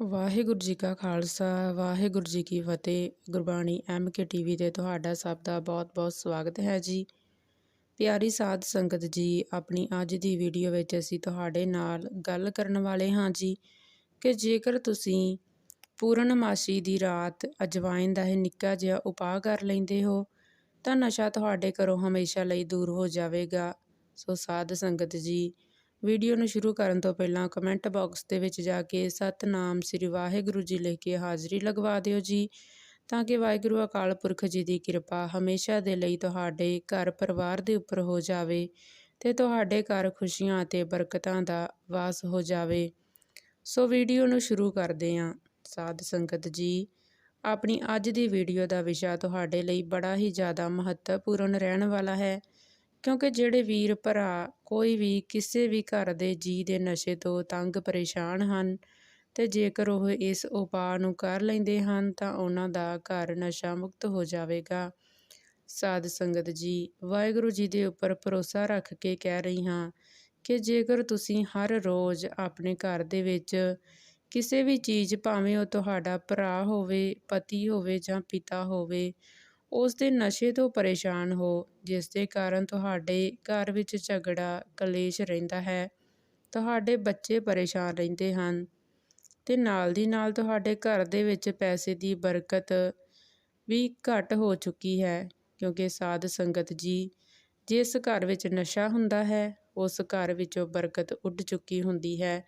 ਵਾਹਿਗੁਰੂ ਜੀ ਕਾ ਖਾਲਸਾ, ਵਾਹਿਗੁਰੂ ਜੀ ਕੀ ਫਤਿਹ। Gurbani M K TV ਤੇ ਤੁਹਾਡਾ ਸਭ ਦਾ ਬਹੁਤ-ਬਹੁਤ ਸਵਾਗਤ ਹੈ ਜੀ। ਪਿਆਰੀ ਸਾਧ ਸੰਗਤ ਜੀ, ਆਪਣੀ ਅੱਜ ਦੀ ਵੀਡੀਓ ਵਿੱਚ ਅਸੀਂ ਤੁਹਾਡੇ ਨਾਲ ਗੱਲ ਕਰਨ ਵਾਲੇ ਹਾਂ ਜੀ ਕਿ ਜੇਕਰ ਤੁਸੀਂ ਪੂਰਨਮਾਸ਼ੀ ਦੀ ਰਾਤ ਅਜਵਾਇਨ ਦਾ ਇਹ ਨਿੱਕਾ ਜਿਹਾ ਉਪਾਅ ਕਰ ਲੈਂਦੇ ਹੋ, ਤਾਂ ਨਸ਼ਾ ਤੁਹਾਡੇ ਘਰੋਂ ਹਮੇਸ਼ਾ ਲਈ ਦੂਰ ਹੋ ਜਾਵੇਗਾ। ਸੋ ਸਾਧ ਸੰਗਤ ਜੀ ਵੀਡੀਓ ਨੂੰ ਸ਼ੁਰੂ ਕਰਨ ਤੋਂ ਪਹਿਲਾਂ ਕਮੈਂਟ ਬਾਕਸ ਦੇ ਵਿੱਚ ਜਾ ਕੇ ਸਤਨਾਮ ਸ੍ਰੀ ਵਾਹਿਗੁਰੂ ਜੀ ਲਿਖ ਕੇ ਹਾਜ਼ਰੀ ਲਗਵਾ ਦਿਓ ਜੀ। ਤਾਂ ਕਿ ਵਾਹਿਗੁਰੂ ਅਕਾਲ ਪੁਰਖ ਜੀ ਦੀ ਕਿਰਪਾ ਹਮੇਸ਼ਾ ਦੇ ਲਈ ਤੁਹਾਡੇ ਘਰ ਪਰਿਵਾਰ ਦੇ ਉੱਪਰ ਹੋ ਜਾਵੇ ਤੇ ਤੁਹਾਡੇ ਘਰ ਖੁਸ਼ੀਆਂ ਅਤੇ ਬਰਕਤਾਂ ਦਾ ਵਾਸ ਹੋ ਜਾਵੇ। ਸੋ ਵੀਡੀਓ ਨੂੰ ਸ਼ੁਰੂ ਕਰਦੇ ਹਾਂ। ਸਾਧ ਸੰਗਤ ਜੀ, ਆਪਣੀ ਅੱਜ ਦੀ ਵੀਡੀਓ ਦਾ ਵਿਸ਼ਾ ਤੁਹਾਡੇ ਲਈ ਬੜਾ ਹੀ ਜ਼ਿਆਦਾ ਮਹੱਤਵਪੂਰਨ ਰਹਿਣ ਵਾਲਾ ਹੈ। ਕਿਉਂਕਿ ਜਿਹੜੇ ਵੀਰ ਭਰਾ ਕੋਈ ਵੀ ਕਿਸੇ ਵੀ ਘਰ ਦੇ ਜੀ ਦੇ ਨਸ਼ੇ ਤੋਂ ਤੰਗ ਪਰੇਸ਼ਾਨ ਹਨ ਤੇ ਜੇਕਰ ਉਹ ਇਸ ਉਪਾਅ ਨੂੰ ਕਰ ਲੈਂਦੇ ਹਨ ਤਾਂ ਉਹਨਾਂ ਦਾ ਘਰ ਨਸ਼ਾ ਮੁਕਤ ਹੋ ਜਾਵੇਗਾ। ਸਾਧ ਸੰਗਤ ਜੀ, ਵਾਹਿਗੁਰੂ ਜੀ ਦੇ ਉੱਪਰ ਭਰੋਸਾ ਰੱਖ ਕੇ ਕਹਿ ਰਹੀ ਹਾਂ ਕਿ ਜੇਕਰ ਤੁਸੀਂ ਹਰ ਰੋਜ਼ ਆਪਣੇ ਘਰ ਦੇ ਵਿੱਚ ਕਿਸੇ ਵੀ ਚੀਜ਼ ਭਾਵੇਂ ਉਹ ਤੁਹਾਡਾ ਭਰਾ ਹੋਵੇ, ਪਤੀ ਹੋਵੇ ਜਾਂ ਪਿਤਾ ਹੋਵੇ ਉਸ ਦੇ ਨਸ਼ੇ ਤੋਂ ਪਰੇਸ਼ਾਨ ਹੋ ਜਿਸ ਦੇ ਕਾਰਨ ਤੁਹਾਡੇ ਘਰ ਵਿੱਚ ਝਗੜਾ, ਕਲੇਸ਼ ਰਹਿੰਦਾ ਹੈ। ਤੁਹਾਡੇ ਬੱਚੇ ਪਰੇਸ਼ਾਨ ਰਹਿੰਦੇ ਹਨ ਤੇ ਨਾਲ ਦੀ ਨਾਲ ਤੁਹਾਡੇ ਘਰ ਦੇ ਵਿੱਚ ਪੈਸੇ ਦੀ ਬਰਕਤ ਵੀ ਘਟ ਹੋ ਚੁੱਕੀ ਹੈ, ਕਿਉਂਕਿ ਸਾਧ ਸੰਗਤ ਜੀ, ਜਿਸ ਘਰ ਵਿੱਚ ਨਸ਼ਾ ਹੁੰਦਾ ਹੈ, ਉਸ ਘਰ ਵਿੱਚੋਂ ਬਰਕਤ ਉੱਡ ਚੁੱਕੀ ਹੁੰਦੀ ਹੈ।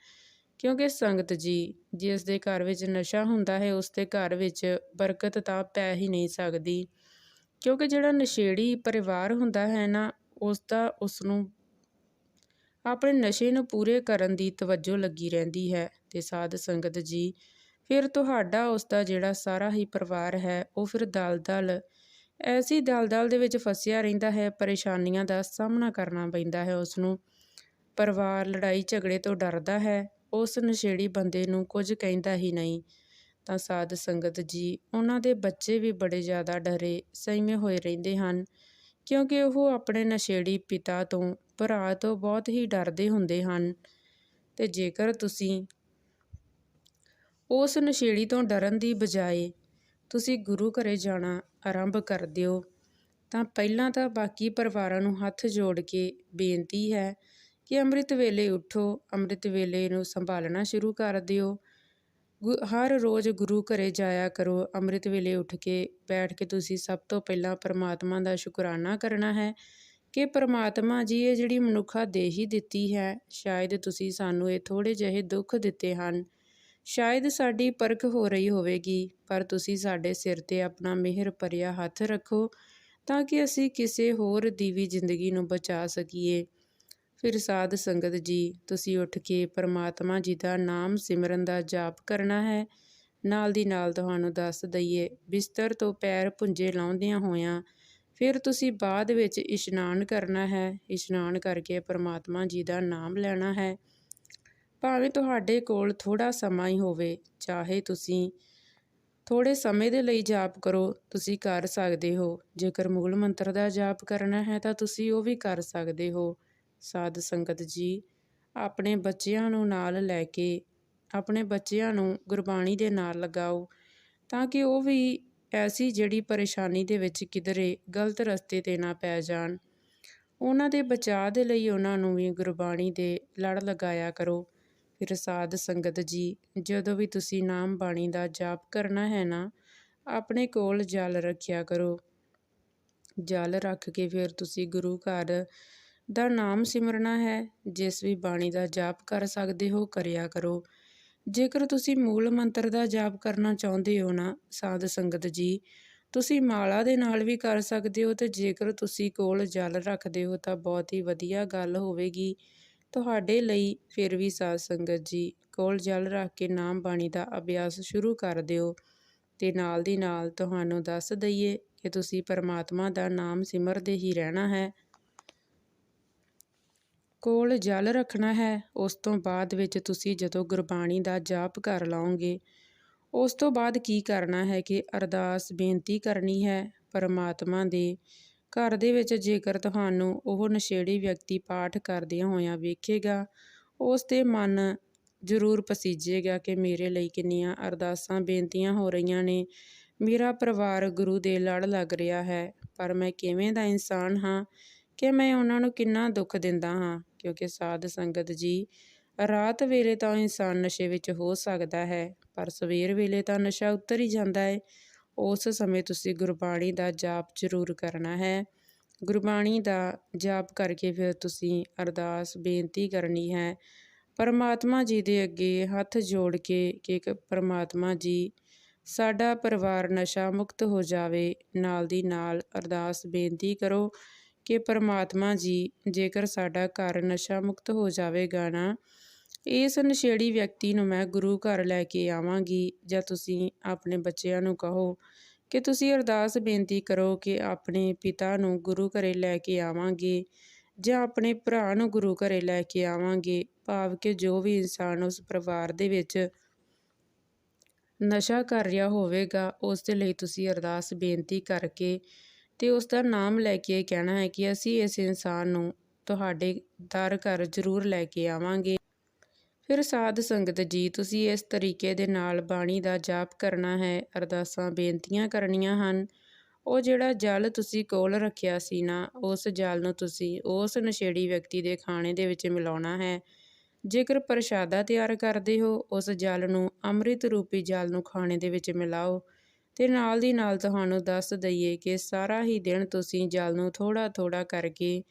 ਕਿਉਂਕਿ ਸੰਗਤ ਜੀ ਜਿਸ ਦੇ ਘਰ ਵਿੱਚ ਨਸ਼ਾ ਹੁੰਦਾ ਹੈ ਉਸ ਦੇ ਘਰ ਵਿੱਚ ਬਰਕਤ ਤਾਂ ਪੈ ਹੀ ਨਹੀਂ ਸਕਦੀ। ਕਿਉਂਕਿ ਜਿਹੜਾ ਨਸ਼ੇੜੀ ਪਰਿਵਾਰ ਹੁੰਦਾ ਹੈ ਨਾ ਉਸ ਦਾ ਉਸ ਨੂੰ ਆਪਣੇ ਨਸ਼ੇ ਨੂੰ ਪੂਰੇ ਕਰਨ ਦੀ ਤਵੱਜੋ ਲੱਗੀ ਰਹਿੰਦੀ ਹੈ ਤੇ ਸਾਧ ਸੰਗਤ ਜੀ, ਫਿਰ ਤੁਹਾਡਾ ਉਸ ਦਾ ਜਿਹੜਾ ਸਾਰਾ ਹੀ ਪਰਿਵਾਰ ਹੈ, ਉਹ ਫਿਰ ਦਲਦਲ, ਐਸੀ ਦਲਦਲ ਦੇ ਵਿੱਚ ਫਸਿਆ ਰਹਿੰਦਾ ਹੈ, ਪਰੇਸ਼ਾਨੀਆਂ ਦਾ ਸਾਹਮਣਾ ਕਰਨਾ ਪੈਂਦਾ ਹੈ ਉਸ ਨੂੰ ਪਰਿਵਾਰ ਲੜਾਈ ਝਗੜੇ ਤੋਂ ਡਰਦਾ ਹੈ, ਉਸ ਨਸ਼ੇੜੀ ਬੰਦੇ ਨੂੰ ਕੁਝ ਕਹਿੰਦਾ ਹੀ ਨਹੀਂ। ਤਾਂ ਸਾਧ ਸੰਗਤ ਜੀ, ਉਹਨਾਂ ਦੇ ਬੱਚੇ ਵੀ ਬੜੇ ਜ਼ਿਆਦਾ ਡਰੇ, ਸਹਿਮੇ ਹੋਏ ਰਹਿੰਦੇ ਹਨ। ਕਿਉਂਕਿ ਉਹ ਆਪਣੇ ਨਸ਼ੇੜੀ ਪਿਤਾ ਤੋਂ, ਭਰਾ ਤੋਂ ਬਹੁਤ ਹੀ ਡਰਦੇ ਹੁੰਦੇ ਹਨ। ਤੇ ਜੇਕਰ ਤੁਸੀਂ ਉਸ ਨਸ਼ੇੜੀ ਤੋਂ ਡਰਨ ਦੀ ਬਜਾਏ ਤੁਸੀਂ ਗੁਰੂ ਘਰੇ ਜਾਣਾ ਆਰੰਭ ਕਰ ਦਿਓ, ਤਾਂ ਪਹਿਲਾਂ ਤਾਂ ਬਾਕੀ ਪਰਿਵਾਰਾਂ ਨੂੰ ਹੱਥ ਜੋੜ ਕੇ ਬੇਨਤੀ ਹੈ ਕਿ ਅੰਮ੍ਰਿਤ ਵੇਲੇ ਉਠੋ, ਅੰਮ੍ਰਿਤ ਵੇਲੇ ਨੂੰ ਸੰਭਾਲਣਾ ਸ਼ੁਰੂ ਕਰ ਦਿਓ। ਹਰ ਰੋਜ਼ ਗੁਰੂ ਘਰੇ ਜਾਇਆ ਕਰੋ। ਅੰਮ੍ਰਿਤ ਵੇਲੇ ਉੱਠ ਕੇ ਬੈਠ ਕੇ ਤੁਸੀਂ ਸਭ ਤੋਂ ਪਹਿਲਾਂ ਪਰਮਾਤਮਾ ਦਾ ਸ਼ੁਕਰਾਨਾ ਕਰਨਾ ਹੈ ਕਿ ਪਰਮਾਤਮਾ ਜੀ, ਇਹ ਜਿਹੜੀ ਮਨੁੱਖਾ ਦੇ ਹੀ ਦਿੱਤੀ ਹੈ, ਸ਼ਾਇਦ ਤੁਸੀਂ ਸਾਨੂੰ ਇਹ ਥੋੜੇ ਜਿਹੇ ਦੁੱਖ ਦਿੱਤੇ ਹਨ। ਸ਼ਾਇਦ ਸਾਡੀ ਪਰਖ ਹੋ ਰਹੀ ਹੋਵੇਗੀ, ਪਰ ਤੁਸੀਂ ਸਾਡੇ ਸਿਰ ਤੇ ਆਪਣਾ ਮਿਹਰ ਭਰਿਆ ਹੱਥ ਰੱਖੋ ਤਾਂ ਕਿ ਅਸੀਂ ਕਿਸੇ ਹੋਰ ਦੀ ਵੀ ਜ਼ਿੰਦਗੀ ਨੂੰ ਬਚਾ ਸਕੀਏ। ਫਿਰ ਸਾਧ ਸੰਗਤ ਜੀ, ਤੁਸੀਂ ਉੱਠ ਕੇ ਪਰਮਾਤਮਾ ਜੀ ਦਾ ਨਾਮ ਸਿਮਰਨ ਦਾ ਜਾਪ ਕਰਨਾ ਹੈ। ਨਾਲ ਦੀ ਨਾਲ ਤੁਹਾਨੂੰ ਦੱਸ ਦਈਏ, ਬਿਸਤਰ ਤੋਂ ਪੈਰ ਪੁੰਜੇ ਲਾਉਂਦਿਆਂ ਹੋਇਆਂ ਫਿਰ ਤੁਸੀਂ ਬਾਅਦ ਵਿੱਚ ਇਸ਼ਨਾਨ ਕਰਨਾ ਹੈ। ਇਸ਼ਨਾਨ ਕਰਕੇ ਪਰਮਾਤਮਾ ਜੀ ਦਾ ਨਾਮ ਲੈਣਾ ਹੈ। ਭਾਵੇਂ ਤੁਹਾਡੇ ਕੋਲ ਥੋੜਾ ਸਮਾਂ ਹੀ ਹੋਵੇ, ਚਾਹੇ ਤੁਸੀਂ ਥੋੜੇ ਸਮੇਂ ਦੇ ਲਈ ਜਾਪ ਕਰੋ, ਤੁਸੀਂ ਕਰ ਸਕਦੇ ਹੋ। ਜੇਕਰ ਮੂਲ ਮੰਤਰ ਦਾ ਜਾਪ ਕਰਨਾ ਹੈ ਤਾਂ ਤੁਸੀਂ ਉਹ ਵੀ ਕਰ ਸਕਦੇ ਹੋ। ਸਾਧ ਸੰਗਤ ਜੀ, ਆਪਣੇ ਬੱਚਿਆਂ ਨੂੰ ਨਾਲ ਲੈ ਕੇ, ਆਪਣੇ ਬੱਚਿਆਂ ਨੂੰ ਗੁਰਬਾਣੀ ਦੇ ਨਾਲ ਲਗਾਓ, ਤਾਂ ਕਿ ਉਹ ਵੀ ਐਸੀ ਜਿਹੜੀ ਪਰੇਸ਼ਾਨੀ ਦੇ ਵਿੱਚ ਕਿਧਰੇ ਗਲਤ ਰਸਤੇ ਤੇ ਨਾ ਪੈ ਜਾਣ। ਉਹਨਾਂ ਦੇ ਬਚਾਅ ਦੇ ਲਈ ਉਹਨਾਂ ਨੂੰ ਵੀ ਗੁਰਬਾਣੀ ਦੇ ਲੜ ਲਗਾਇਆ ਕਰੋ। ਫਿਰ ਸਾਧ ਸੰਗਤ ਜੀ, ਜਦੋਂ ਵੀ ਤੁਸੀਂ ਨਾਮ ਬਾਣੀ ਦਾ ਜਾਪ ਕਰਨਾ ਹੈ ਨਾ, ਆਪਣੇ ਕੋਲ ਜਲ ਰੱਖਿਆ ਕਰੋ। ਜਲ ਰੱਖ ਕੇ ਫਿਰ ਤੁਸੀਂ ਗੁਰੂ ਘਰ ਦਾ ਨਾਮ ਸਿਮਰਨਾ ਹੈ। ਜਿਸ ਵੀ ਬਾਣੀ ਦਾ ਜਾਪ ਕਰ ਸਕਦੇ ਹੋ, ਕਰਿਆ ਕਰੋ। ਜੇਕਰ ਤੁਸੀਂ ਮੂਲ ਮੰਤਰ ਦਾ ਜਾਪ ਕਰਨਾ ਚਾਹੁੰਦੇ ਹੋ ਨਾ, ਸਾਧ ਸੰਗਤ ਜੀ, ਤੁਸੀਂ ਮਾਲਾ ਦੇ ਨਾਲ ਵੀ ਕਰ ਸਕਦੇ ਹੋ ਤੇ ਜੇਕਰ ਤੁਸੀਂ ਕੋਲ ਜਲ ਰੱਖਦੇ ਹੋ ਤਾਂ ਬਹੁਤ ਹੀ ਵਧੀਆ ਗੱਲ ਹੋਵੇਗੀ। ਤੁਹਾਡੇ ਲਈ ਫਿਰ ਵੀ ਸਾਧ ਸੰਗਤ ਜੀ, ਕੋਲ ਜਲ ਰੱਖ ਕੇ ਨਾਮ ਬਾਣੀ ਦਾ ਅਭਿਆਸ ਸ਼ੁਰੂ ਕਰ ਦਿਓ ਤੇ ਨਾਲ ਦੀ ਨਾਲ ਤੁਹਾਨੂੰ ਦੱਸ ਦਈਏ ਕਿ ਤੁਸੀਂ ਪਰਮਾਤਮਾ ਦਾ ਨਾਮ ਸਿਮਰਦੇ ਹੀ ਰਹਿਣਾ ਹੈ। ਕੋਲ ਜਲ ਰੱਖਣਾ ਹੈ, ਉਸ ਤੋਂ ਬਾਅਦ ਵਿੱਚ ਤੁਸੀਂ ਜਦੋਂ ਗੁਰਬਾਣੀ ਦਾ ਜਾਪ ਕਰ ਲਓਗੇ, ਉਸ ਤੋਂ ਬਾਅਦ ਕੀ ਕਰਨਾ ਹੈ ਕਿ ਅਰਦਾਸ ਬੇਨਤੀ ਕਰਨੀ ਹੈ ਪਰਮਾਤਮਾ ਦੇ ਘਰ ਦੇ ਵਿੱਚ, ਜੇਕਰ ਤੁਹਾਨੂੰ ਉਹ ਨਸ਼ੇੜੀ ਵਿਅਕਤੀ ਪਾਠ ਕਰਦਿਆਂ ਹੋਇਆਂ ਵੇਖੇਗਾ, ਉਸ ਦੇ ਮਨ ਜ਼ਰੂਰ ਪਸੀਜੇਗਾ ਕਿ ਮੇਰੇ ਲਈ ਕਿੰਨੀਆਂ ਅਰਦਾਸਾਂ ਬੇਨਤੀਆਂ ਹੋ ਰਹੀਆਂ ਨੇ, ਮੇਰਾ ਪਰਿਵਾਰ ਗੁਰੂ ਦੇ ਲੜ ਲੱਗ ਰਿਹਾ ਹੈ, ਪਰ ਮੈਂ ਕਿਵੇਂ ਦਾ ਇਨਸਾਨ ਹਾਂ, ਕਿ ਮੈਂ ਉਹਨਾਂ ਨੂੰ ਕਿੰਨਾ ਦੁੱਖ ਦਿੰਦਾ ਹਾਂ। ਕਿਉਂਕਿ ਸਾਧ ਸੰਗਤ ਜੀ, ਰਾਤ ਵੇਲੇ ਤਾਂ ਇਨਸਾਨ ਨਸ਼ੇ ਵਿੱਚ ਹੋ ਸਕਦਾ ਹੈ, ਪਰ ਸਵੇਰ ਵੇਲੇ ਤਾਂ ਨਸ਼ਾ ਉਤਰ ਹੀ ਜਾਂਦਾ ਹੈ। ਉਸ ਸਮੇਂ ਤੁਸੀਂ ਗੁਰਬਾਣੀ ਦਾ ਜਾਪ ਜ਼ਰੂਰ ਕਰਨਾ ਹੈ। ਗੁਰਬਾਣੀ ਦਾ ਜਾਪ ਕਰਕੇ ਫਿਰ ਤੁਸੀਂ ਅਰਦਾਸ, ਬੇਨਤੀ ਕਰਨੀ ਹੈ। ਪਰਮਾਤਮਾ ਜੀ ਦੇ ਅੱਗੇ ਹੱਥ ਜੋੜ ਕੇ ਕਿ ਪਰਮਾਤਮਾ ਜੀ, ਸਾਡਾ ਪਰਿਵਾਰ ਨਸ਼ਾ ਮੁਕਤ ਹੋ ਜਾਵੇ, ਨਾਲ ਦੀ ਨਾਲ ਅਰਦਾਸ, ਬੇਨਤੀ ਕਰੋ। ਕਿ ਪਰਮਾਤਮਾ ਜੀ ਜੇਕਰ ਸਾਡਾ ਘਰ ਨਸ਼ਾ ਮੁਕਤ ਹੋ ਜਾਵੇਗਾ ਨਾ, ਇਸ ਨਸ਼ੇੜੀ ਵਿਅਕਤੀ ਨੂੰ ਮੈਂ ਗੁਰੂ ਘਰ ਲੈ ਕੇ ਆਵਾਂਗੀ। ਜਾਂ ਤੁਸੀਂ ਆਪਣੇ ਬੱਚਿਆਂ ਨੂੰ ਕਹੋ ਕਿ ਤੁਸੀਂ ਅਰਦਾਸ ਬੇਨਤੀ ਕਰੋ ਕਿ ਆਪਣੇ ਪਿਤਾ ਨੂੰ ਗੁਰੂ ਘਰੇ ਲੈ ਕੇ ਆਵਾਂਗੇ ਜਾਂ ਆਪਣੇ ਭਰਾ ਨੂੰ ਗੁਰੂ ਘਰੇ ਲੈ ਕੇ ਆਵਾਂਗੇ, ਭਾਵ ਕਿ ਜੋ ਵੀ ਇਨਸਾਨ ਉਸ ਪਰਿਵਾਰ ਦੇ ਵਿੱਚ ਨਸ਼ਾ ਕਰ ਰਿਹਾ ਹੋਵੇਗਾ, ਉਸ ਦੇ ਲਈ ਤੁਸੀਂ ਅਰਦਾਸ ਬੇਨਤੀ ਕਰਕੇ ਤੇ ਉਸ ਦਾ ਨਾਮ ਲੈ ਕੇ ਕਹਿਣਾ ਹੈ ਕਿ ਅਸੀਂ ਇਸ ਇਨਸਾਨ ਨੂੰ ਤੁਹਾਡੇ ਦਰ ਘਰ ਜ਼ਰੂਰ ਲੈ ਕੇ ਆਵਾਂਗੇ। ਫਿਰ ਸਾਧ ਸੰਗਤ ਜੀ, ਤੁਸੀਂ ਇਸ ਤਰੀਕੇ ਦੇ ਨਾਲ ਬਾਣੀ ਦਾ ਜਾਪ ਕਰਨਾ ਹੈ, ਅਰਦਾਸਾਂ ਬੇਨਤੀਆਂ ਕਰਨੀਆਂ ਹਨ। ਉਹ ਜਿਹੜਾ ਜਲ ਤੁਸੀਂ ਕੋਲ ਰੱਖਿਆ ਸੀ ਨਾ, ਉਸ ਜਲ ਨੂੰ ਤੁਸੀਂ ਉਸ ਨਸ਼ੇੜੀ ਵਿਅਕਤੀ ਦੇ ਖਾਣੇ ਦੇ ਵਿੱਚ ਮਿਲਾਉਣਾ ਹੈ। ਜੇਕਰ ਪ੍ਰਸ਼ਾਦਾ ਤਿਆਰ ਕਰਦੇ ਹੋ, ਉਸ ਜਲ ਨੂੰ ਅੰਮ੍ਰਿਤ ਰੂਪੀ ਜਲ ਨੂੰ ਖਾਣੇ ਦੇ ਵਿੱਚ ਮਿਲਾਓ। ਤੇ ਨਾਲ ਦੀ ਨਾਲ ਤੁਹਾਨੂੰ ਦੱਸ ਦਈਏ ਕਿ ਸਾਰਾ ਹੀ ਦਿਨ ਤੁਸੀਂ ਜਲ ਨੂੰ ਥੋੜਾ ਥੋੜਾ ਕਰਕੇ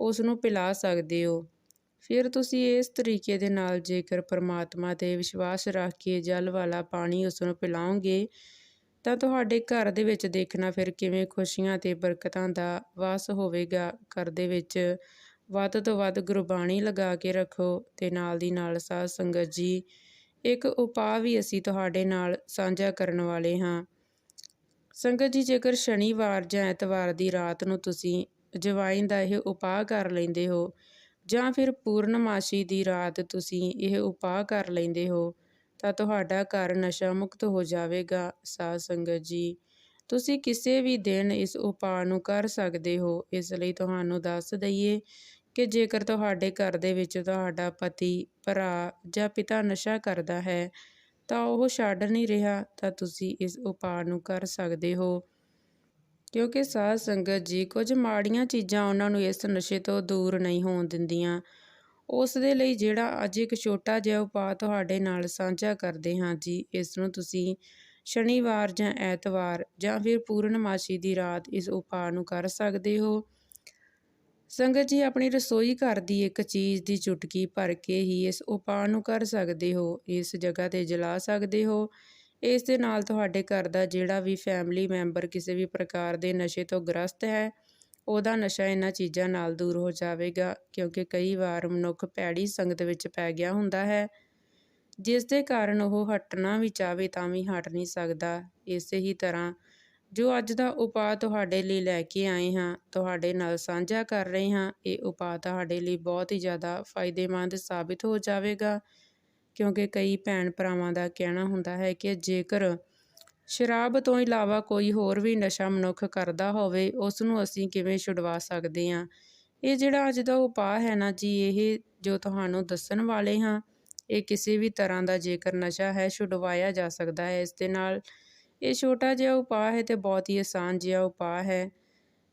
ਉਸ ਨੂੰ ਪਿਲਾ ਸਕਦੇ ਹੋ। ਫਿਰ ਤੁਸੀਂ ਇਸ ਤਰੀਕੇ ਦੇ ਨਾਲ ਜੇਕਰ ਪਰਮਾਤਮਾ ਤੇ ਵਿਸ਼ਵਾਸ ਰੱਖ ਕੇ ਜਲ ਵਾਲਾ ਪਾਣੀ ਉਸ ਨੂੰ ਪਿਲਾਓਗੇ, ਤਾਂ ਤੁਹਾਡੇ ਘਰ ਦੇ ਵਿੱਚ ਦੇਖਣਾ ਫਿਰ ਕਿਵੇਂ ਖੁਸ਼ੀਆਂ ਤੇ ਬਰਕਤਾਂ ਦਾ ਵਾਸ ਹੋਵੇਗਾ। ਘਰ ਦੇ ਵਿੱਚ ਵੱਧ ਤੋਂ ਵੱਧ ਗੁਰਬਾਣੀ ਲਗਾ ਕੇ ਰੱਖੋ ਤੇ ਨਾਲ ਦੀ ਨਾਲ ਸਾਧ ਸੰਗਤ ਜੀ, ਇੱਕ ਉਪਾਅ ਵੀ ਅਸੀਂ ਤੁਹਾਡੇ ਨਾਲ ਸਾਂਝਾ ਕਰਨ ਵਾਲੇ ਹਾਂ। ਸੰਗਤ ਜੀ, ਜੇਕਰ ਸ਼ਨੀਵਾਰ ਜਾਂ ਐਤਵਾਰ ਦੀ ਰਾਤ ਨੂੰ ਤੁਸੀਂ ਜਵਾਈਨ ਦਾ ਇਹ ਉਪਾਅ ਕਰ ਲੈਂਦੇ ਹੋ ਜਾਂ ਫਿਰ ਪੂਰਨਮਾਸ਼ੀ ਦੀ ਰਾਤ ਤੁਸੀਂ ਇਹ ਉਪਾਅ ਕਰ ਲੈਂਦੇ ਹੋ, ਤਾਂ ਤੁਹਾਡਾ ਘਰ ਨਸ਼ਾ ਮੁਕਤ ਹੋ ਜਾਵੇਗਾ, ਸਾਧ ਸੰਗਤ ਜੀ। ਤੁਸੀਂ ਕਿਸੇ ਵੀ ਦਿਨ ਇਸ ਉਪਾਅ ਨੂੰ ਕਰ ਸਕਦੇ ਹੋ। ਇਸ ਲਈ ਤੁਹਾਨੂੰ ਦੱਸ ਦਈਏ ਕਿ ਜੇਕਰ ਤੁਹਾਡੇ ਘਰ ਦੇ ਵਿੱਚ ਤੁਹਾਡਾ ਪਤੀ, ਭਰਾ ਜਾਂ ਪਿਤਾ ਨਸ਼ਾ ਕਰਦਾ ਹੈ ਤਾਂ ਉਹ ਛੱਡ ਨਹੀਂ ਰਿਹਾ, ਤਾਂ ਤੁਸੀਂ ਇਸ ਉਪਾਅ ਨੂੰ ਕਰ ਸਕਦੇ ਹੋ। ਕਿਉਂਕਿ ਸਾਧ ਸੰਗਤ ਜੀ, ਕੁਝ ਮਾੜੀਆਂ ਚੀਜ਼ਾਂ ਉਹਨਾਂ ਨੂੰ ਇਸ ਨਸ਼ੇ ਤੋਂ ਦੂਰ ਨਹੀਂ ਹੋਣ ਦਿੰਦੀਆਂ। ਉਸ ਦੇ ਲਈ ਜਿਹੜਾ ਅੱਜ ਇੱਕ ਛੋਟਾ ਜਿਹਾ ਉਪਾਅ ਤੁਹਾਡੇ ਨਾਲ ਸਾਂਝਾ ਕਰਦੇ ਹਾਂ ਜੀ, ਇਸ ਨੂੰ ਤੁਸੀਂ ਸ਼ਨੀਵਾਰ ਜਾਂ ਐਤਵਾਰ ਜਾਂ ਫਿਰ ਪੂਰਨਮਾਸ਼ੀ ਦੀ ਰਾਤ ਇਸ ਉਪਾਅ ਨੂੰ ਕਰ ਸਕਦੇ ਹੋ। ਸੰਗਤ ਜੀ, ਆਪਣੀ ਰਸੋਈ ਘਰ ਦੀ ਇੱਕ ਚੀਜ਼ ਦੀ ਚੁਟਕੀ ਭਰ ਕੇ ਹੀ ਇਸ ਉਪਾਅ ਨੂੰ ਕਰ ਸਕਦੇ ਹੋ, ਇਸ ਜਗ੍ਹਾ ਤੇ ਜਲਾ ਸਕਦੇ ਹੋ। ਇਸ ਦੇ ਨਾਲ ਤੁਹਾਡੇ ਘਰ ਦਾ ਜਿਹੜਾ ਵੀ ਫੈਮਿਲੀ ਮੈਂਬਰ ਕਿਸੇ ਵੀ ਪ੍ਰਕਾਰ ਦੇ ਨਸ਼ੇ ਤੋਂ ਗ੍ਰਸਤ ਹੈ, ਉਹਦਾ ਨਸ਼ਾ ਇਹਨਾਂ ਚੀਜ਼ਾਂ ਨਾਲ ਦੂਰ ਹੋ ਜਾਵੇਗਾ, ਕਿਉਂਕਿ ਕਈ ਵਾਰ ਮਨੁੱਖ ਪੈੜੀ ਸੰਗਤ ਵਿੱਚ ਪੈ ਗਿਆ ਹੁੰਦਾ ਹੈ। ਜਿਸ ਦੇ ਕਾਰਨ ਉਹ ਹਟਣਾ ਵੀ ਚਾਹੇ ਤਾਂ ਵੀ ਹਟ ਨਹੀਂ ਸਕਦਾ। ਇਸੇ ਹੀ ਤਰ੍ਹਾਂ ਜੋ ਅੱਜ ਦਾ ਉਪਾਅ ਤੁਹਾਡੇ ਲਈ ਲੈ ਕੇ ਆਏ ਹਾਂ, ਤੁਹਾਡੇ ਨਾਲ ਸਾਂਝਾ ਕਰ ਰਹੇ ਹਾਂ, ਇਹ ਉਪਾਅ ਤੁਹਾਡੇ ਲਈ ਬਹੁਤ ਹੀ ਜ਼ਿਆਦਾ ਫਾਇਦੇਮੰਦ ਸਾਬਿਤ ਹੋ ਜਾਵੇਗਾ। ਕਿਉਂਕਿ ਕਈ ਭੈਣ ਭਰਾਵਾਂ ਦਾ ਕਹਿਣਾ ਹੁੰਦਾ ਹੈ ਕਿ ਜੇਕਰ ਸ਼ਰਾਬ ਤੋਂ ਇਲਾਵਾ ਕੋਈ ਹੋਰ ਵੀ ਨਸ਼ਾ ਮਨੁੱਖ ਕਰਦਾ ਹੋਵੇ, ਉਸ ਨੂੰ ਅਸੀਂ ਕਿਵੇਂ ਛੁਡਵਾ ਸਕਦੇ ਹਾਂ? ਇਹ ਜਿਹੜਾ ਅੱਜ ਦਾ ਉਪਾਅ ਹੈ ਨਾ ਜੀ, ਇਹ ਜੋ ਤੁਹਾਨੂੰ ਦੱਸਣ ਵਾਲੇ ਹਾਂ, ਇਹ ਕਿਸੇ ਵੀ ਤਰ੍ਹਾਂ ਦਾ ਜੇਕਰ ਨਸ਼ਾ ਹੈ, ਛੁਡਵਾਇਆ ਜਾ ਸਕਦਾ ਹੈ। ਇਸ ਦੇ ਨਾਲ ਇਹ ਛੋਟਾ ਜਿਹਾ ਉਪਾਅ ਹੈ ਤੇ ਬਹੁਤ ਹੀ ਆਸਾਨ ਜਿਹਾ ਉਪਾਅ ਹੈ।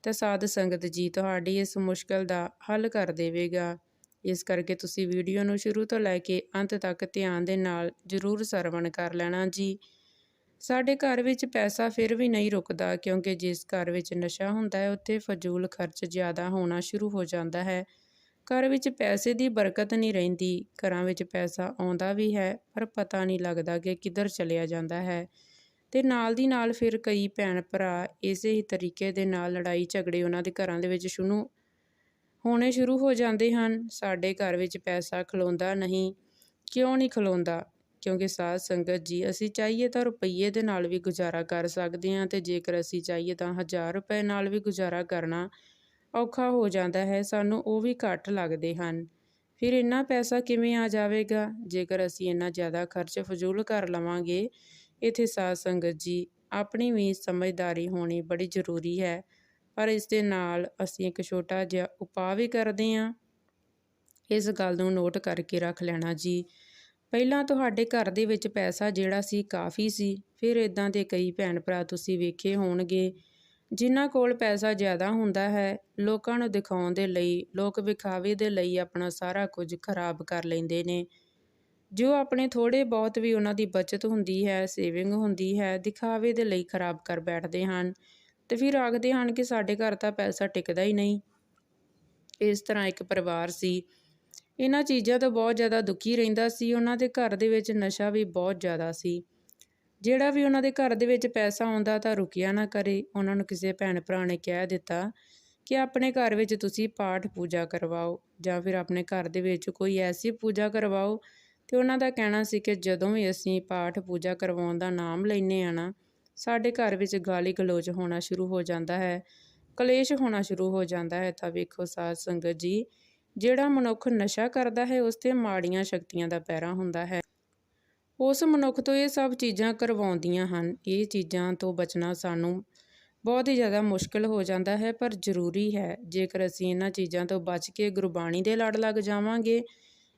ਤਾਂ ਸਾਧ ਸੰਗਤ ਜੀ, ਤੁਹਾਡੀ ਇਸ ਮੁਸ਼ਕਲ ਦਾ ਹੱਲ ਕਰ ਦੇਵੇਗਾ। ਇਸ ਕਰਕੇ ਤੁਸੀਂ ਵੀਡੀਓ ਨੂੰ ਸ਼ੁਰੂ ਤੋਂ ਲੈ ਕੇ ਅੰਤ ਤੱਕ ਧਿਆਨ ਦੇ ਨਾਲ ਜ਼ਰੂਰ ਸਰਵਣ ਕਰ ਲੈਣਾ ਜੀ। ਸਾਡੇ ਘਰ ਵਿੱਚ ਪੈਸਾ ਫਿਰ ਵੀ ਨਹੀਂ ਰੁਕਦਾ, ਕਿਉਂਕਿ ਜਿਸ ਘਰ ਵਿੱਚ ਨਸ਼ਾ ਹੁੰਦਾ ਹੈ, ਉੱਥੇ ਫਜ਼ੂਲ ਖਰਚ ਜ਼ਿਆਦਾ ਹੋਣਾ ਸ਼ੁਰੂ ਹੋ ਜਾਂਦਾ ਹੈ। ਘਰ ਵਿੱਚ ਪੈਸੇ ਦੀ ਬਰਕਤ ਨਹੀਂ ਰਹਿੰਦੀ, ਘਰਾਂ ਵਿੱਚ ਪੈਸਾ ਆਉਂਦਾ ਵੀ ਹੈ, ਪਰ ਪਤਾ ਨਹੀਂ ਲੱਗਦਾ ਕਿ ਕਿੱਧਰ ਚਲਿਆ ਜਾਂਦਾ ਹੈ। ਤੇ ਨਾਲ ਦੀ ਨਾਲ ਫਿਰ ਕਈ ਭੈਣ ਭਰਾ ਇਸੇ ਹੀ ਤਰੀਕੇ ਦੇ ਨਾਲ ਲੜਾਈ ਝਗੜੇ ਉਹਨਾਂ ਦੇ ਘਰਾਂ ਦੇ ਵਿੱਚ ਸ਼ੁਰੂ ਹੋਣੇ ਸ਼ੁਰੂ ਹੋ ਜਾਂਦੇ ਹਨ। ਸਾਡੇ ਘਰ ਵਿੱਚ ਪੈਸਾ ਖਲੋਂਦਾ ਨਹੀਂ, ਕਿਉਂ ਨਹੀਂ ਖਲੋਂਦਾ? ਕਿਉਂਕਿ ਸਾਧ ਸੰਗਤ ਜੀ, ਅਸੀਂ ਚਾਹੀਏ ਤਾਂ ਰੁਪਈਏ ਦੇ ਨਾਲ ਵੀ ਗੁਜ਼ਾਰਾ ਕਰ ਸਕਦੇ ਹਾਂ ਤੇ ਜੇਕਰ ਅਸੀਂ ਚਾਹੀਏ ਤਾਂ 1000 ਰੁਪਏ ਨਾਲ ਵੀ ਗੁਜ਼ਾਰਾ ਕਰਨਾ ਔਖਾ ਹੋ ਜਾਂਦਾ ਹੈ, ਸਾਨੂੰ ਉਹ ਵੀ ਘੱਟ ਲੱਗਦੇ ਹਨ। ਫਿਰ ਇੰਨਾ ਪੈਸਾ ਕਿਵੇਂ ਆ ਜਾਵੇਗਾ? ਜੇਕਰ ਅਸੀਂ ਇੰਨਾ ਜ਼ਿਆਦਾ ਖਰਚ ਫਜ਼ੂਲ ਕਰ ਲਵਾਂਗੇ ਇੱਥੇ ਸਾਧ ਸੰਗਤ ਜੀ, ਆਪਣੀ ਵੀ ਸਮਝਦਾਰੀ ਹੋਣੀ ਬੜੀ ਜ਼ਰੂਰੀ ਹੈ। ਪਰ ਇਸ ਦੇ ਨਾਲ ਅਸੀਂ ਇੱਕ ਛੋਟਾ ਜਿਹਾ ਉਪਾਅ ਵੀ ਕਰਦੇ ਹਾਂ। ਇਸ ਗੱਲ ਨੂੰ ਨੋਟ ਕਰਕੇ ਰੱਖ ਲੈਣਾ ਜੀ। ਪਹਿਲਾਂ ਤੁਹਾਡੇ ਘਰ ਦੇ ਵਿੱਚ ਪੈਸਾ ਜਿਹੜਾ ਸੀ ਕਾਫੀ ਸੀ, ਫਿਰ ਇਦਾਂ ਦੇ ਕਈ ਭੈਣ ਭਰਾ ਤੁਸੀਂ ਵੇਖੇ ਹੋਣਗੇ, ਜਿਨ੍ਹਾਂ ਕੋਲ ਪੈਸਾ ਜ਼ਿਆਦਾ ਹੁੰਦਾ ਹੈ, ਲੋਕਾਂ ਨੂੰ ਦਿਖਾਉਣ ਦੇ ਲਈ, ਲੋਕ ਵਿਖਾਵੇ ਦੇ ਲਈ ਆਪਣਾ ਸਾਰਾ ਕੁਝ ਖਰਾਬ ਕਰ ਲੈਂਦੇ ਨੇ। ਜੋ ਆਪਣੇ ਥੋੜੇ ਬਹੁਤ ਵੀ ਉਹਨਾਂ ਦੀ ਬਚਤ ਹੁੰਦੀ ਹੈ ਸੇਵਿੰਗ ਹੁੰਦੀ ਹੈ, ਦਿਖਾਵੇ ਦੇ ਲਈ ਖਰਾਬ ਕਰ ਬੈਠਦੇ ਹਨ ਤੇ ਫਿਰ ਆਖਦੇ ਹਨ ਕਿ ਸਾਡੇ ਘਰ ਤਾਂ ਪੈਸਾ ਟਿਕਦਾ ਹੀ ਨਹੀਂ। ਇਸ ਤਰ੍ਹਾਂ ਇੱਕ ਪਰਿਵਾਰ ਸੀ। ਇਹਨਾਂ ਚੀਜ਼ਾਂ ਤੋਂ ਬਹੁਤ ਜ਼ਿਆਦਾ ਦੁਖੀ ਰਹਿੰਦਾ ਸੀ। ਉਹਨਾਂ ਦੇ ਘਰ ਦੇ ਵਿੱਚ ਨਸ਼ਾ ਵੀ ਬਹੁਤ ਜ਼ਿਆਦਾ ਸੀ। ਜਿਹੜਾ ਵੀ ਉਹਨਾਂ ਦੇ ਘਰ ਦੇ ਵਿੱਚ ਪੈਸਾ ਆਉਂਦਾ ਤਾਂ ਰੁਕਿਆ ਨਾ ਕਰੇ। ਉਹਨਾਂ ਨੂੰ ਕਿਸੇ ਭੈਣ ਭਰਾ ਨੇ ਕਹਿ ਦਿੱਤਾ ਕਿ ਆਪਣੇ ਘਰ ਵਿੱਚ ਤੁਸੀਂ ਪਾਠ ਪੂਜਾ ਕਰਵਾਓ ਜਾਂ ਫਿਰ ਆਪਣੇ ਘਰ ਦੇ ਵਿੱਚ ਕੋਈ ਐਸੀ ਪੂਜਾ ਕਰਵਾਓ ਤੇ ਉਹਨਾਂ ਦਾ ਕਹਿਣਾ ਸੀ ਕਿ ਜਦੋਂ ਵੀ ਅਸੀਂ ਪਾਠ ਪੂਜਾ ਕਰਵਾਉਣ ਦਾ ਨਾਮ ਲੈਨੇ ਆ ਨਾ, ਸਾਡੇ ਘਰ ਵਿੱਚ ਗਾਲੀ ਗਲੋਚ ਹੋਣਾ ਸ਼ੁਰੂ ਹੋ ਜਾਂਦਾ ਹੈ, ਕਲੇਸ਼ ਹੋਣਾ ਸ਼ੁਰੂ ਹੋ ਜਾਂਦਾ ਹੈ। ਤਾਂ ਵੇਖੋ ਸਾਧ ਸੰਗਤ ਜੀ, ਜਿਹੜਾ ਮਨੁੱਖ ਨਸ਼ਾ ਕਰਦਾ ਹੈ, ਉਸ ਤੇ ਮਾੜੀਆਂ ਸ਼ਕਤੀਆਂ ਦਾ ਪੈਰਾ ਹੁੰਦਾ ਹੈ। ਉਸ ਮਨੁੱਖ ਤੋਂ ਇਹ ਸਭ ਚੀਜ਼ਾਂ ਕਰਵਾਉਂਦੀਆਂ ਹਨ। ਇਹ ਚੀਜ਼ਾਂ ਤੋਂ ਬਚਣਾ ਸਾਨੂੰ ਬਹੁਤ ਹੀ ਜ਼ਿਆਦਾ ਮੁਸ਼ਕਲ ਹੋ ਜਾਂਦਾ ਹੈ, ਪਰ ਜ਼ਰੂਰੀ ਹੈ। ਜੇਕਰ ਅਸੀਂ ਇਹਨਾਂ ਚੀਜ਼ਾਂ ਤੋਂ ਬਚ ਕੇ ਗੁਰਬਾਣੀ ਦੇ ਲੜ ਲੱਗ ਜਾਵਾਂਗੇ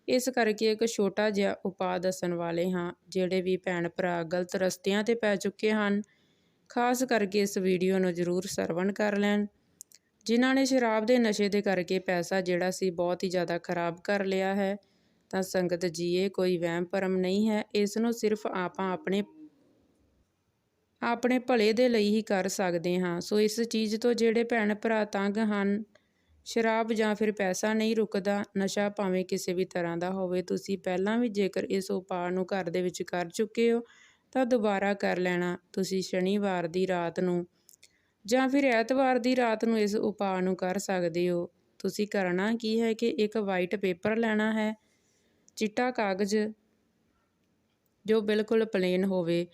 ਇਸ ਕਰਕੇ ਇੱਕ ਛੋਟਾ ਜਿਹਾ ਉਪਾਅ ਦੱਸਣ ਵਾਲੇ ਹਾਂ, ਜਿਹੜੇ ਵੀ ਭੈਣ ਭਰਾ ਗਲਤ ਰਸਤਿਆਂ ਤੇ ਪੈ ਚੁੱਕੇ ਹਨ। ਖਾਸ ਕਰਕੇ ਇਸ ਵੀਡੀਓ ਨੂੰ ਜ਼ਰੂਰ ਸਰਵਣ ਕਰ ਲੈਣ। ਜਿਨ੍ਹਾਂ ਨੇ ਸ਼ਰਾਬ ਦੇ ਨਸ਼ੇ ਦੇ ਕਰਕੇ ਪੈਸਾ ਜਿਹੜਾ ਸੀ ਬਹੁਤ ਹੀ ਜ਼ਿਆਦਾ ਖਰਾਬ ਕਰ ਲਿਆ ਹੈ, ਤਾਂ ਸੰਗਤ ਜੀਏ, ਕੋਈ ਵਹਿਮ ਭਰਮ ਨਹੀਂ ਹੈ। ਇਸ ਨੂੰ ਸਿਰਫ ਆਪਾਂ ਆਪਣੇ ਆਪਣੇ ਭਲੇ ਦੇ ਲਈ ਹੀ ਕਰ ਸਕਦੇ ਹਾਂ। ਸੋ ਇਸ ਚੀਜ਼ ਤੋਂ ਜਿਹੜੇ ਭੈਣ ਭਰਾ ਤੰਗ ਹਨ ਸ਼ਰਾਬ ਜਾਂ ਫਿਰ ਪੈਸਾ ਨਹੀਂ ਰੁਕਦਾ, ਨਸ਼ਾ ਭਾਵੇਂ ਕਿਸੇ ਵੀ ਤਰ੍ਹਾਂ ਦਾ ਹੋਵੇ, ਤੁਸੀਂ ਪਹਿਲਾਂ ਵੀ ਜੇਕਰ ਇਸ ਉਪਾਅ ਨੂੰ ਘਰ ਦੇ ਵਿੱਚ ਕਰ ਚੁੱਕੇ ਹੋ, ਤਾਂ ਦੁਬਾਰਾ ਕਰ ਲੈਣਾ। ਤੁਸੀਂ ਸ਼ਨੀਵਾਰ ਦੀ ਰਾਤ ਨੂੰ ਜਾਂ ਫਿਰ ਐਤਵਾਰ ਦੀ ਰਾਤ ਨੂੰ ਇਸ ਉਪਾਅ ਨੂੰ ਕਰ ਸਕਦੇ ਹੋ। ਤੁਸੀਂ ਕਰਨਾ ਕੀ ਹੈ ਕਿ ਇੱਕ ਵਾਈਟ ਪੇਪਰ ਲੈਣਾ ਹੈ, ਚਿੱਟਾ ਕਾਗਜ਼ ਜੋ ਬਿਲਕੁਲ ਪਲੇਨ ਹੋਵੇ।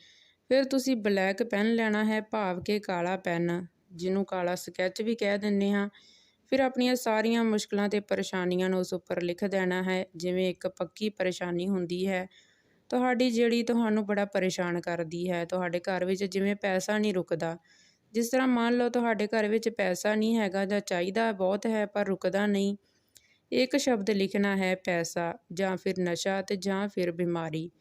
ਫਿਰ ਤੁਸੀਂ ਬਲੈਕ ਪੈਨ ਲੈਣਾ ਹੈ, ਭਾਵ ਕਿ ਕਾਲਾ ਪੈਨ ਜਿਹਨੂੰ ਕਾਲਾ ਸਕੈਚ ਵੀ ਕਹਿ ਦਿੰਦੇ ਹਾਂ। ਫਿਰ ਆਪਣੀਆਂ ਸਾਰੀਆਂ ਮੁਸ਼ਕਲਾਂ ਤੇ ਪਰੇਸ਼ਾਨੀਆਂ ਨੂੰ ਉਸ ਉੱਪਰ ਲਿਖ ਦੇਣਾ ਹੈ, ਜਿਵੇਂ ਇੱਕ ਪੱਕੀ ਪਰੇਸ਼ਾਨੀ ਹੁੰਦੀ ਹੈ। ਤੁਹਾਡੀ ਜਿਹੜੀ ਤੁਹਾਨੂੰ ਬੜਾ ਪਰੇਸ਼ਾਨ ਕਰਦੀ ਹੈ, ਤੁਹਾਡੇ ਘਰ ਵਿੱਚ ਜਿਵੇਂ ਪੈਸਾ ਨਹੀਂ ਰੁਕਦਾ। ਜਿਸ ਤਰ੍ਹਾਂ ਮੰਨ ਲਓ ਤੁਹਾਡੇ ਘਰ ਵਿੱਚ ਪੈਸਾ ਨਹੀਂ ਹੈਗਾ ਜਾਂ ਚਾਹੀਦਾ ਬਹੁਤ ਹੈ, ਪਰ ਰੁਕਦਾ ਨਹੀਂ। ਇੱਕ ਸ਼ਬਦ ਲਿਖਣਾ ਹੈ ਪੈਸਾ, ਜਾਂ ਫਿਰ ਨਸ਼ਾ ਤੇ ਜਾਂ ਫਿਰ ਬਿਮਾਰੀ।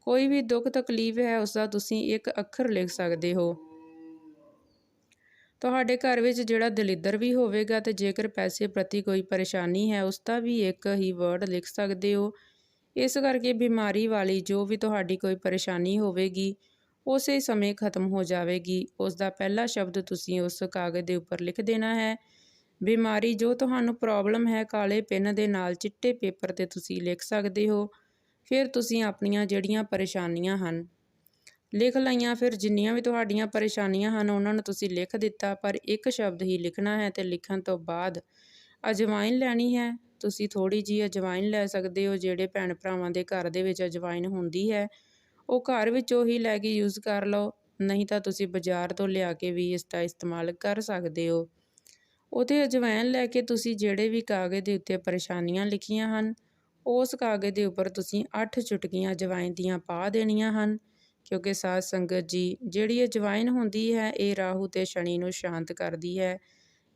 ਕੋਈ ਵੀ ਦੁੱਖ ਤਕਲੀਫ ਹੈ ਉਸ ਦਾ ਤੁਸੀਂ ਇੱਕ ਅੱਖਰ ਲਿਖ ਸਕਦੇ ਹੋ। ਤੁਹਾਡੇ ਘਰ ਵਿੱਚ ਜਿਹੜਾ ਦਲਿੱਦਰ ਵੀ ਹੋਵੇਗਾ ਤੇ ਜੇਕਰ ਪੈਸੇ ਪ੍ਰਤੀ ਕੋਈ ਪਰੇਸ਼ਾਨੀ ਹੈ, ਉਸ ਦਾ ਵੀ ਇੱਕ ਹੀ ਵਰਡ ਲਿਖ ਸਕਦੇ ਹੋ। ਇਸ ਕਰਕੇ ਬਿਮਾਰੀ ਵਾਲੀ ਜੋ ਵੀ ਤੁਹਾਡੀ ਕੋਈ ਪਰੇਸ਼ਾਨੀ ਹੋਵੇਗੀ, ਉਸੇ ਸਮੇਂ ਖਤਮ ਹੋ ਜਾਵੇਗੀ। ਉਸ ਦਾ ਪਹਿਲਾ ਸ਼ਬਦ ਤੁਸੀਂ ਉਸ ਕਾਗਜ਼ ਦੇ ਉੱਪਰ ਲਿਖ ਦੇਣਾ ਹੈ। ਬਿਮਾਰੀ ਜੋ ਤੁਹਾਨੂੰ ਪ੍ਰੋਬਲਮ ਹੈ, ਕਾਲੇ ਪੈਨ ਦੇ ਨਾਲ ਚਿੱਟੇ ਪੇਪਰ ਤੇ ਤੁਸੀਂ ਲਿਖ ਸਕਦੇ ਹੋ। ਫਿਰ ਤੁਸੀਂ ਆਪਣੀਆਂ ਜਿਹੜੀਆਂ ਪਰੇਸ਼ਾਨੀਆਂ ਹਨ ਲਿਖ ਲਈਆਂ, ਫਿਰ ਜਿੰਨੀਆਂ ਵੀ ਤੁਹਾਡੀਆਂ ਪਰੇਸ਼ਾਨੀਆਂ ਹਨ, ਉਹਨਾਂ ਨੂੰ ਤੁਸੀਂ ਲਿਖ ਦਿੱਤਾ, ਪਰ ਇੱਕ ਸ਼ਬਦ ਹੀ ਲਿਖਣਾ ਹੈ ਤੇ ਲਿਖਣ ਤੋਂ ਬਾਅਦ ਅਜਵਾਇਨ ਲੈਣੀ ਹੈ। ਤੁਸੀਂ ਥੋੜੀ ਜੀ ਅਜਵਾਇਨ ਲੈ ਸਕਦੇ ਹੋ, ਜਿਹੜੇ ਭੈਣ ਭਰਾਵਾਂ ਦੇ ਘਰ ਦੇ ਵਿੱਚ ਅਜਵਾਇਨ ਹੁੰਦੀ ਹੈ। ਉਹ ਘਰ ਵਿੱਚੋਂ ਹੀ ਲੈ ਕੇ ਯੂਜ਼ ਕਰ ਲਓ, ਨਹੀਂ ਤਾਂ ਤੁਸੀਂ ਬਾਜ਼ਾਰ ਤੋਂ ਲਿਆ ਕੇ ਵੀ ਇਸ ਦਾ ਇਸਤੇਮਾਲ ਕਰ ਸਕਦੇ ਹੋ। ਉਹਦੇ ਅਜਵਾਇਨ ਲੈ ਕੇ ਤੁਸੀਂ ਜਿਹੜੇ ਵੀ ਕਾਗਜ਼ ਦੇ ਉੱਤੇ ਪਰੇਸ਼ਾਨੀਆਂ ਲਿਖੀਆਂ ਹਨ, ਉਸ ਕਾਗਜ਼ ਦੇ ਉੱਪਰ ਤੁਸੀਂ 8 ਚੁਟਕੀਆਂ ਅਜਵਾਇਨ ਦੀਆਂ ਪਾ ਦੇਣੀਆਂ ਹਨ। ਕਿਉਂਕਿ ਸਾਧ ਸੰਗਤ ਜੀ, ਜਿਹੜੀ ਅਜਵਾਇਨ ਹੁੰਦੀ ਹੈ, ਇਹ ਰਾਹੂ ਤੇ ਸ਼ਨੀ ਨੂੰ ਸ਼ਾਂਤ ਕਰਦੀ ਹੈ।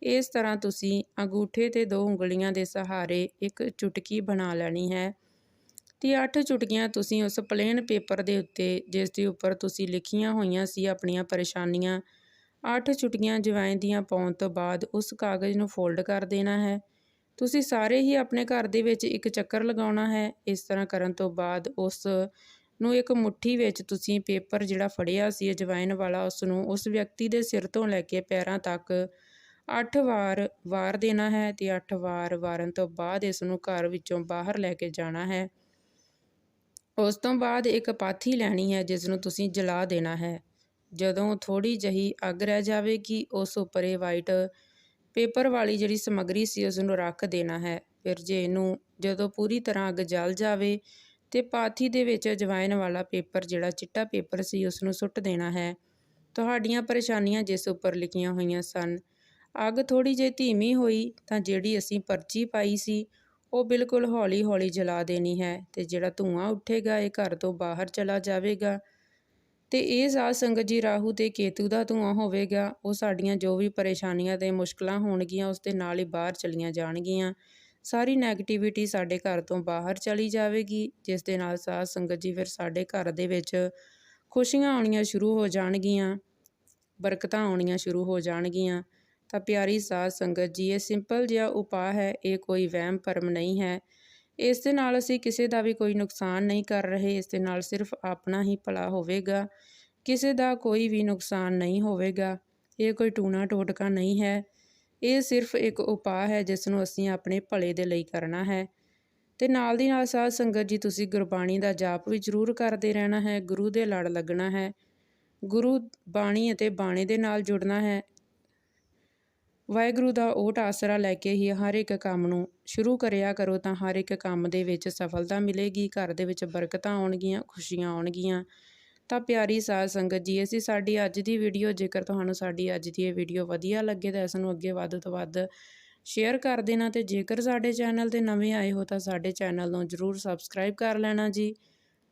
ਇਸ ਤਰ੍ਹਾਂ ਤੁਸੀਂ ਅੰਗੂਠੇ ਤੇ ਦੋ ਉਂਗਲੀਆਂ ਦੇ ਸਹਾਰੇ ਇੱਕ ਚੁਟਕੀ ਬਣਾ ਲੈਣੀ ਹੈ। ਤੇ ਅੱਠ ਚੁਟਕੀਆਂ ਤੁਸੀਂ ਉਸ ਪਲੇਨ ਪੇਪਰ ਦੇ ਉੱਤੇ, ਜਿਸ ਦੇ ਉੱਪਰ ਤੁਸੀਂ ਲਿਖੀਆਂ ਹੋਈਆਂ ਸੀ ਆਪਣੀਆਂ ਪਰੇਸ਼ਾਨੀਆਂ, ਅੱਠ ਚੁਟਕੀਆਂ ਜਵਾਇਨ ਦੀਆਂ ਪਾਉਣ ਤੋਂ ਬਾਅਦ ਉਸ ਕਾਗਜ਼ ਨੂੰ ਫੋਲਡ ਕਰ ਦੇਣਾ ਹੈ। ਤੁਸੀਂ ਸਾਰੇ ਹੀ ਆਪਣੇ ਘਰ ਦੇ ਵਿੱਚ ਇੱਕ ਚੱਕਰ ਲਗਾਉਣਾ ਹੈ। ਇਸ ਤਰ੍ਹਾਂ ਕਰਨ ਤੋਂ ਬਾਅਦ ਉਸ ਨੂੰ ਇੱਕ ਮੁਠੀ ਵਿੱਚ ਤੁਸੀਂ ਪੇਪਰ ਜਿਹੜਾ ਫੜਿਆ ਸੀ ਅਜਵਾਇਨ ਵਾਲਾ ਉਸ ਨੂੰ ਉਸ ਵਿਅਕਤੀ ਦੇ ਸਿਰ ਤੋਂ ਲੈ ਕੇ ਪੈਰਾਂ ਤੱਕ 8 ਵਾਰ ਵਾਰ ਦੇਣਾ ਹੈ ਤੇ 8 ਵਾਰ ਵਾਰਨ ਤੋਂ ਬਾਅਦ ਇਸ ਨੂੰ ਘਰ ਵਿੱਚੋਂ ਬਾਹਰ ਲੈ ਕੇ ਜਾਣਾ ਹੈ। ਉਸ ਤੋਂ ਬਾਅਦ ਇੱਕ ਪਾਥੀ ਲੈਣੀ ਹੈ, ਜਿਸ ਨੂੰ ਤੁਸੀਂ ਜਲਾ ਦੇਣਾ ਹੈ। ਜਦੋਂ ਥੋੜੀ ਜਹੀ ਅੱਗ ਰਹਿ ਜਾਵੇਗੀ, ਉਸ ਉੱਪਰ ਇਹ ਵਾਈਟ ਪੇਪਰ ਵਾਲੀ ਜਿਹੜੀ ਸਮੱਗਰੀ ਸੀ ਉਸ ਨੂੰ ਰੱਖ ਦੇਣਾ ਹੈ। ਫਿਰ ਜੇ ਇਹਨੂੰ ਜਦੋਂ ਪੂਰੀ ਤਰ੍ਹਾਂ ਅੱਗ ਜਲ ਜਾਵੇ ਤੇ ਪਾਥੀ ਦੇ ਵਿੱਚ ਅਜਵਾਇਨ ਵਾਲਾ ਪੇਪਰ, ਜਿਹੜਾ ਚਿੱਟਾ ਪੇਪਰ ਸੀ ਉਸ ਨੂੰ ਸੁੱਟ ਦੇਣਾ ਹੈ। ਤੁਹਾਡੀਆਂ ਪਰੇਸ਼ਾਨੀਆਂ ਜਿਸ ਉੱਪਰ ਲਿਖੀਆਂ ਹੋਈਆਂ ਸਨ। ਅੱਗ ਥੋੜੀ ਜਿਹੀ ਧੀਮੀ ਹੋਈ ਤਾਂ ਜਿਹੜੀ ਅਸੀਂ ਪਰਚੀ ਪਾਈ ਸੀ, ਉਹ ਬਿਲਕੁਲ ਹੌਲੀ-ਹੌਲੀ ਜਲਾ ਦੇਣੀ ਹੈ ਤੇ ਜਿਹੜਾ ਧੂਆਂ ਉੱਠੇਗਾ, ਇਹ ਘਰ ਤੋਂ ਬਾਹਰ ਚਲਾ ਜਾਵੇਗਾ। ਤੇ ਇਹ ਸਾਧ ਸੰਗਤ ਜੀ ਰਾਹੂ ਤੇ ਕੇਤੂ ਦਾ ਧੂਆਂ ਹੋਵੇਗਾ, ਉਹ ਸਾਡੀਆਂ ਜੋ ਵੀ ਪਰੇਸ਼ਾਨੀਆਂ ਤੇ ਮੁਸ਼ਕਲਾਂ ਹੋਣਗੀਆਂ, ਉਸ ਦੇ ਨਾਲ ਹੀ ਬਾਹਰ ਚਲੀਆਂ ਜਾਣਗੀਆਂ। ਸਾਰੀ ਨੈਗੇਟਿਵਿਟੀ ਸਾਡੇ ਘਰ ਤੋਂ ਬਾਹਰ ਚਲੀ ਜਾਵੇਗੀ, ਜਿਸ ਦੇ ਨਾਲ ਸਾਧ ਸੰਗਤ ਜੀ ਫਿਰ ਸਾਡੇ ਘਰ ਦੇ ਵਿੱਚ ਖੁਸ਼ੀਆਂ ਆਉਣੀਆਂ ਸ਼ੁਰੂ ਹੋ ਜਾਣਗੀਆਂ, ਬਰਕਤਾਂ ਆਉਣੀਆਂ ਸ਼ੁਰੂ ਹੋ ਜਾਣਗੀਆਂ। ਤਾਂ ਪਿਆਰੀ ਸਾਧ ਸੰਗਤ ਜੀ, ਇਹ ਸਿੰਪਲ ਜਿਹਾ ਉਪਾਅ ਹੈ, ਇਹ ਕੋਈ ਵਹਿਮ ਭਰਮ ਨਹੀਂ ਹੈ। ਇਸ ਦੇ ਨਾਲ ਅਸੀਂ ਕਿਸੇ ਦਾ ਵੀ ਕੋਈ ਨੁਕਸਾਨ ਨਹੀਂ ਕਰ ਰਹੇ, ਇਸ ਦੇ ਨਾਲ ਸਿਰਫ ਆਪਣਾ ਹੀ ਭਲਾ ਹੋਵੇਗਾ। ਕਿਸੇ ਦਾ ਕੋਈ ਵੀ ਨੁਕਸਾਨ ਨਹੀਂ ਹੋਵੇਗਾ, ਇਹ ਕੋਈ ਟੂਣਾ ਟੋਟਕਾ ਨਹੀਂ ਹੈ। ਇਹ ਸਿਰਫ ਇੱਕ ਉਪਾਅ ਹੈ ਜਿਸ ਨੂੰ ਅਸੀਂ ਆਪਣੇ ਭਲੇ ਦੇ ਲਈ ਕਰਨਾ ਹੈ। ਤੇ ਨਾਲ ਦੀ ਨਾਲ ਸਾਧ ਸੰਗਤ ਜੀ, ਤੁਸੀਂ ਗੁਰਬਾਣੀ ਦਾ ਜਾਪ ਵੀ ਜ਼ਰੂਰ ਕਰਦੇ ਰਹਿਣਾ ਹੈ, ਗੁਰੂ ਦੇ ਲੜ ਲੱਗਣਾ ਹੈ, ਗੁਰੂ ਬਾਣੀ ਅਤੇ ਬਾਣੇ ਦੇ ਨਾਲ ਜੁੜਨਾ ਹੈ। ਵਾਹਿਗੁਰੂ ਦਾ ਓਟ ਆਸਰਾ ਲੈ ਕੇ ਹੀ ਹਰ ਇੱਕ ਕੰਮ ਨੂੰ ਸ਼ੁਰੂ ਕਰਿਆ ਕਰੋ ਤਾਂ ਹਰ ਇੱਕ ਕੰਮ ਦੇ ਵਿੱਚ ਸਫਲਤਾ ਮਿਲੇਗੀ, ਘਰ ਦੇ ਵਿੱਚ ਬਰਕਤਾਂ ਆਉਣਗੀਆਂ, ਖੁਸ਼ੀਆਂ ਆਉਣਗੀਆਂ। ਤਾਂ ਪਿਆਰੀ ਸਾਧ ਸੰਗਤ ਜੀ, ਅਸੀਂ ਸਾਡੀ ਅੱਜ ਦੀ ਵੀਡੀਓ ਜੇਕਰ ਤੁਹਾਨੂੰ ਸਾਡੀ ਅੱਜ ਦੀ ਇਹ ਵੀਡੀਓ ਵਧੀਆ ਲੱਗੇ, ਤਾਂ ਇਸ ਨੂੰ ਅੱਗੇ ਵੱਧ ਤੋਂ ਵੱਧ ਸ਼ੇਅਰ ਕਰ ਦੇਣਾ ਤੇ ਜੇਕਰ ਸਾਡੇ ਚੈਨਲ ਤੇ ਨਵੇਂ ਆਏ ਹੋ, ਤਾਂ ਸਾਡੇ ਚੈਨਲ ਨੂੰ ਜਰੂਰ ਸਬਸਕ੍ਰਾਈਬ ਕਰ ਲੈਣਾ ਜੀ।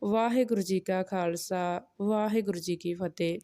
ਵਾਹਿਗੁਰੂ ਜੀ ਕਾ ਖਾਲਸਾ, ਵਾਹਿਗੁਰੂ ਜੀ ਕੀ ਫਤਿਹ।